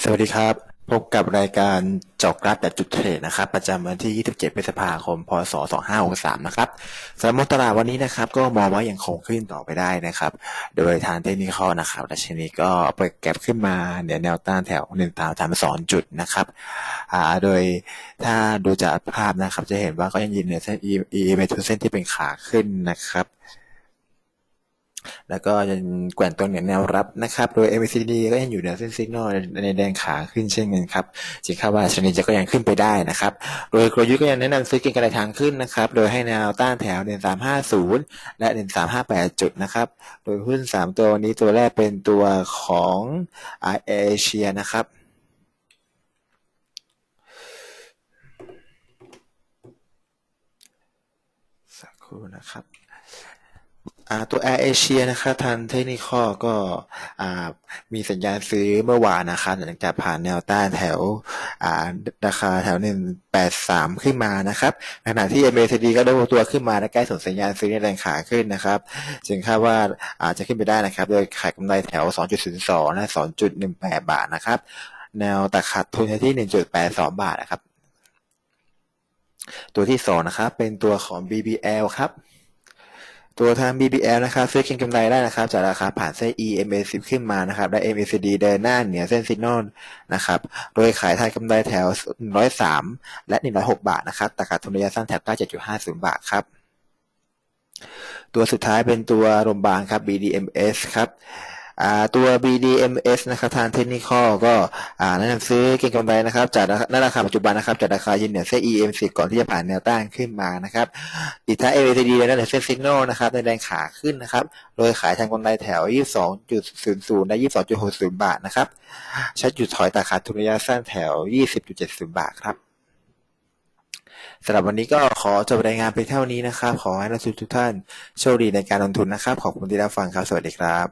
สวัสดีครับ พบกับรายการจอกราฟแบบจุดเทรดนะครับ ประจำวันที่ 27 พฤษภาคม พศ 2563 นะครับสำหรับตลาดวันนี้นะครับ ก็มองว่ายังคงขึ้นต่อไปได้นะครับ โดยทางเทคนิคนะครับดัชนีก็เปิดแก็บขึ้นมาเหนือแนวต้านแถว1ตาม2จุดนะครับอ่าโดยถ้าดูจากภาพนะครับ จะเห็นว่าก็ยังยืนเหนือเส้น EMA ทุกเส้นที่เป็นขาขึ้นนะครับ แล้วก็ยังแกว่งตัวเหนือแนวรับนะครับ โดย MACD ก็ยังอยู่เหนือเส้นซิกนอลในแดงขาขึ้นเช่นกันครับจึงคาดว่าชนิดจะก็ยังขึ้นไปได้นะครับ โดยกลยุทธ์ก็ยังแนะนำซื้อเก็งกระไรทางขึ้นนะครับ โดยให้แนวต้านแถว1350 และ1358 จุดนะครับ โดยหุ้น 3 ตัวนี้ตัวแรกเป็นตัวของเอเชียนะครับสักครู่นะครับ ตัว Air Asia นะครับทางเทคนิคก็มีสัญญาณซื้อเมื่อวานนะครับหลังจากผ่านแนวต้านแถวาราคาแถว 183 ขึ้นมานะครับขณะที่ MACD ก็ได้ตัวขึ้นมาและใกล้ส่งสัญญาณซื้อในแรงขาขึ้นนะครับจึงคาดว่าอาจจะขึ้นไปได้นะครับ โดยขายกำไรแถว 2.02 และ 2.18 บาทนะครับ แนวตัดขาดทุนที่ 1.82 บาทนะครับ ตัวที่สองนะครับเป็นตัวของ BBL ครับ ตัวทาง BBL นะครับซื้อเก็งกำไรได้นะครับจากราคาผ่านเส้น EMA 10ขึ้นมานะครับและ MACD เดินหน้าเหนือเส้นซิกนอลนะครับโดยขายทายกำไรแถว 103 และ 106 บาทนะครับตัดขาดทุนระยะสั้นแถบ97.50 บาทครับ ตัวสุดท้ายเป็นตัวโรงพยาบาลครับ BDMS ครับ ตัว BDMS นะครับทางเทคนิคก็แนะนำซื้อเก็งกำไรนะครับจากณราคาปัจจุบันนะครับจากราคายืนเหนือเส้น EM10 ก่อนที่จะผ่านแนวต้านขึ้นมานะครับอีกทั้ง MACD และนั่นเส้นสิกนลนะครับในแดงขาขึ้นนะครับโดยขายทางกำไรแถว 22.00 และ 22.60 บาทนะครับใช้จุดถอยตัดขาดทุนระยะสั้นแถว 20.70 บาทครับสำหรับวันนี้ก็ขอจบรายงานไปเท่านี้นะครับ ขอให้นักลงทุนทุกท่านโชคดีในการลงทุนนะครับ ขอบคุณที่รับฟังครับ สวัสดีครับ